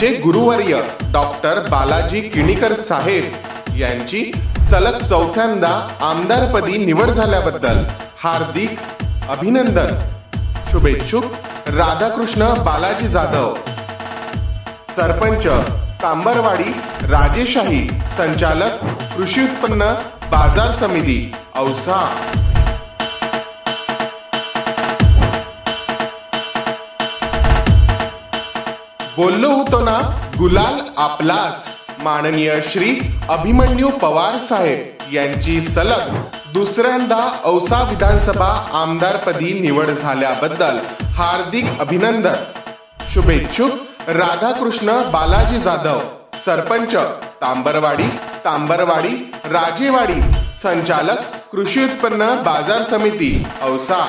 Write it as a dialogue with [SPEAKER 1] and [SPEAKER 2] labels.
[SPEAKER 1] आमचे गुरुवर्य डॉक्टर बालाजी किणीकर साहेब यांची सलग चौथ्यांदा आमदारपदी निवड झाल्याबद्दल हार्दिक अभिनंदन. शुभेच्छुक. राधाकृष्ण बालाजी जाधव. सरपंच तांबरवाडी राजेशाही संचालक कृषी उत्पन्न बाजार समिती औसा. बोललो होतो ना गुलाल आपलाच. माननीय श्री अभिमन्यू पवार साहेब यांची सलग दुसऱ्यांदा औसा विधानसभा आमदारपदी निवड झाल्याबद्दल हार्दिक अभिनंदन. शुभेच्छुक. राधाकृष्ण बालाजी जाधव सरपंच तांबरवाडी तांबरवाडी राजेवाडी संचालक कृषी उत्पन्न बाजार समिती औसा.